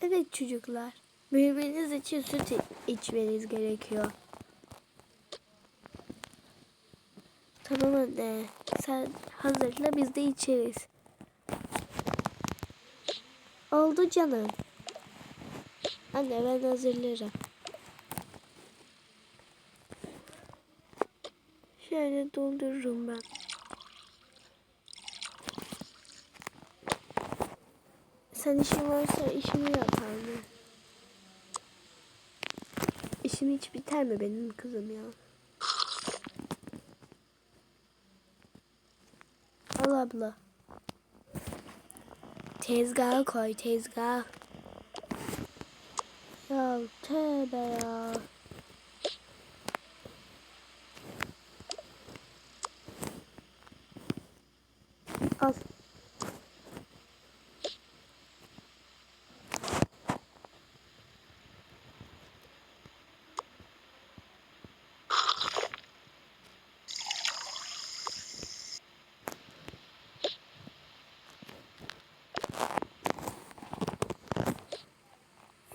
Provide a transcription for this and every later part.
Evet çocuklar. Büyümeniz için süt içmeniz gerekiyor. Tamam anne. Sen hazırla biz de içeriz. Oldu canım. Anne ben hazırlarım. Şöyle doldururum ben. Sen işin varsa işini yap anne. İşim hiç biter mi benim kızım ya? Al abla. Tezgaha koy tezgah. Ya tövbe ya. Al.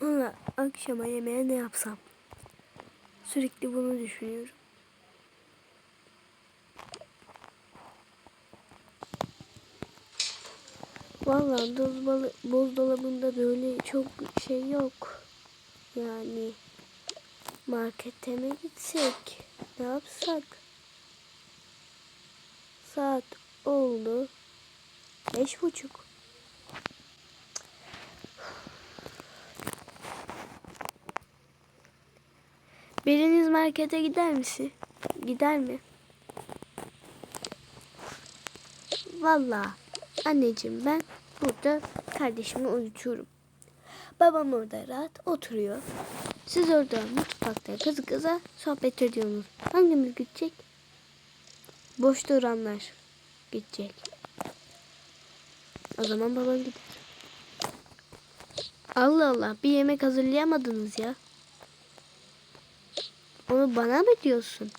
Valla akşama yemeğe ne yapsam? Sürekli bunu düşünüyorum. Valla buzdolabı, buzdolabında böyle çok şey yok. Yani markete mi gitsek? Ne yapsak? Saat oldu. Beş buçuk. Biriniz markete gider misin? Gider mi? Vallahi anneciğim ben burada kardeşimi uyutuyorum. Babam orada rahat oturuyor. Siz orada mutfakta kızı kıza sohbet ediyorsunuz. Hangimiz gidecek? Boş duranlar gidecek. O zaman babam gider. Allah Allah bir yemek hazırlayamadınız ya. Onu bana mı diyorsun?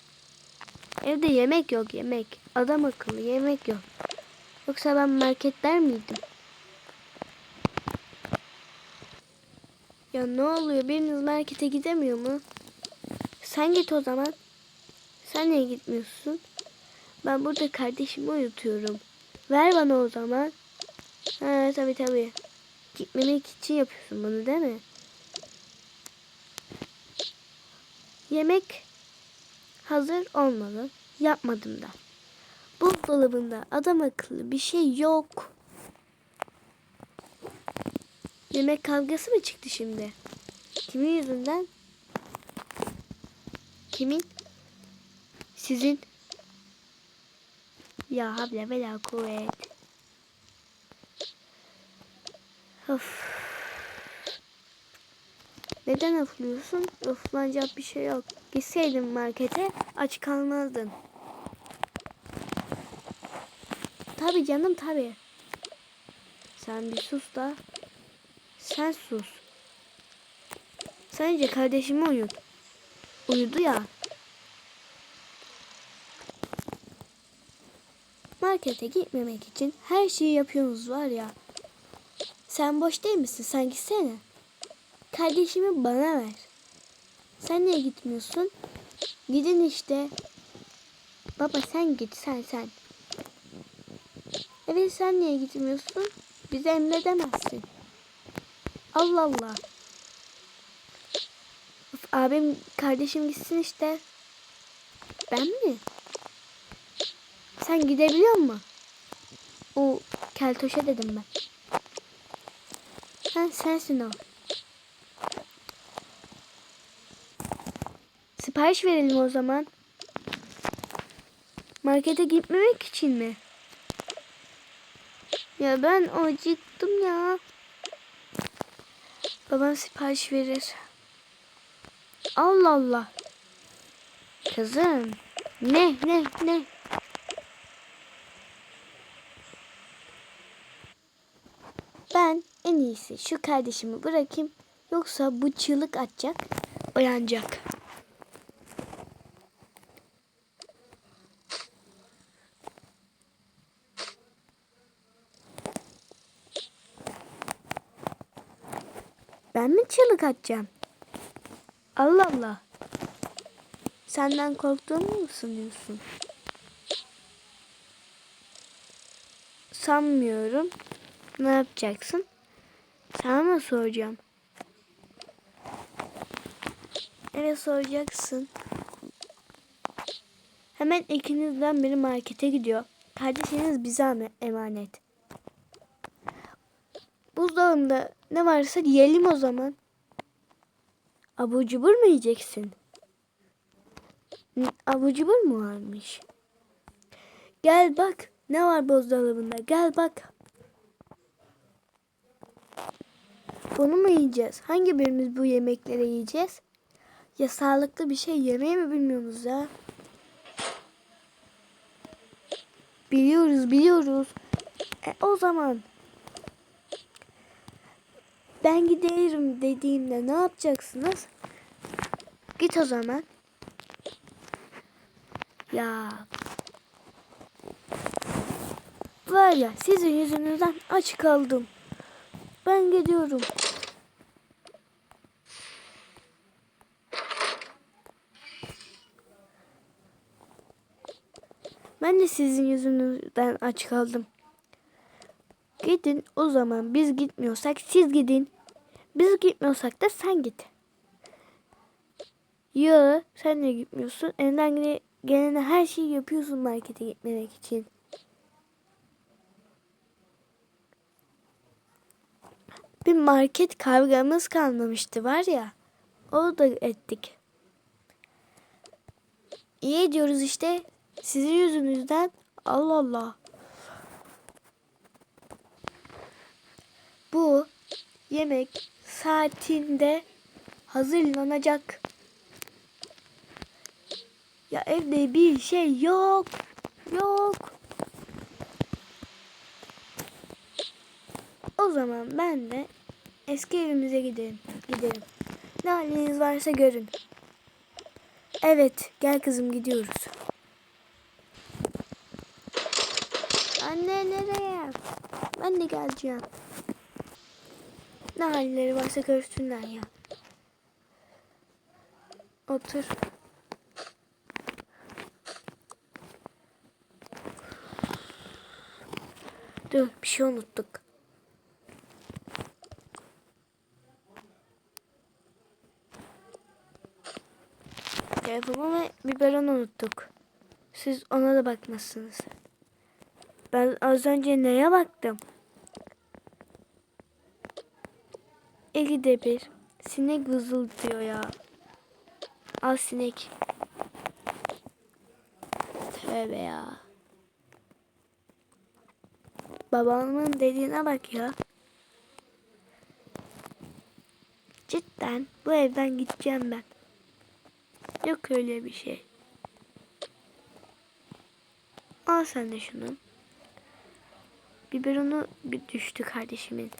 Evde yemek yok yemek. Adam akıllı yemek yok. Yoksa ben marketler miydim? Ya ne oluyor? Biriniz markete gidemiyor mu? Sen git o zaman. Sen niye gitmiyorsun? Ben burada kardeşimi uyutuyorum. Ver bana o zaman. Ha tabii tabii. Gitmemek için yapıyorsun bunu değil mi? Yemek hazır olmalı. Yapmadım da. Buzdolabında adam akıllı bir şey yok. Yemek kavgası mı çıktı şimdi? Kimin yüzünden? Kimin? Sizin. Ya havle ve la kuvvet. Of. Neden öflüyorsun? Öflanacak bir şey yok. Gitseydin markete aç kalmazdın. Tabi canım tabi. Sen bir sus da. Sen sus. Sence kardeşimi uyut. Uyudu ya. Markete gitmemek için her şeyi yapıyorsunuz var ya. Sen boş değil misin? Sen gitsene. Kardeşimi bana ver. Sen niye gitmiyorsun? Gidin işte. Baba sen git sen sen. Evet sen niye gitmiyorsun? Bize emredemezsin. Allah Allah. Of, abim kardeşim gitsin işte. Ben mi? Sen gidebiliyor musun? O keltoşe dedim ben. Ha sensin o. Sipariş verelim o zaman. Markete gitmemek için mi? Ya ben acıktım ya. Babam sipariş verir. Allah Allah. Kızım. Ne ne ne? Ben en iyisi şu kardeşimi bırakayım. Yoksa bu çığlık atacak, uyanacak. Çığlık atacağım? Allah Allah. Senden korktuğumu mu sanıyorsun? Sanmıyorum. Ne yapacaksın? Sana mı soracağım? Evet soracaksın. Hemen ikinizden biri markete gidiyor. Kardeşiniz bize emanet. Buzdolabında ne varsa yiyelim o zaman. Abur cubur mu yiyeceksin? Abur cubur mu varmış? Gel bak ne var buzdolabında gel bak. Bunu mu yiyeceğiz? Hangi birimiz bu yemekleri yiyeceğiz? Ya sağlıklı bir şey yemeyi mi bilmiyoruz ya? Biliyoruz biliyoruz. E, o zaman ben giderim dediğimde ne yapacaksınız? Git o zaman. Ya. Var ya sizin yüzünüzden aç kaldım. Ben gidiyorum. Ben de sizin yüzünüzden aç kaldım. Gidin o zaman biz gitmiyorsak siz gidin. Biz gitmiyorsak da sen git. Ya sen de gitmiyorsun. Elinden gele- gelene her şeyi yapıyorsun markete gitmemek için. Bir market kavgamız kalmamıştı var ya. O da ettik. İyi ediyoruz işte. Sizin yüzünüzden. Allah Allah. Bu yemek saatinde hazırlanacak. Ya evde bir şey yok. Yok. O zaman ben de eski evimize gidelim. Gidelim. Ne haliniz varsa görün. Evet, gel kızım gidiyoruz. Anne nereye? Ben de geleceğim. Ne halleri varsa görsünler ya. Otur. Dur bir şey unuttuk. Telefonumu ve biberon unuttuk. Siz ona da bakmazsınız. Ben az önce neye baktım? İkide bir sinek vızıldıyor ya. Al sinek. Tövbe ya. Babamın dediğine bak ya. Cidden bu evden gideceğim ben. Yok öyle bir şey. Al sen de şunu. Biberonu bir düştü kardeşimin.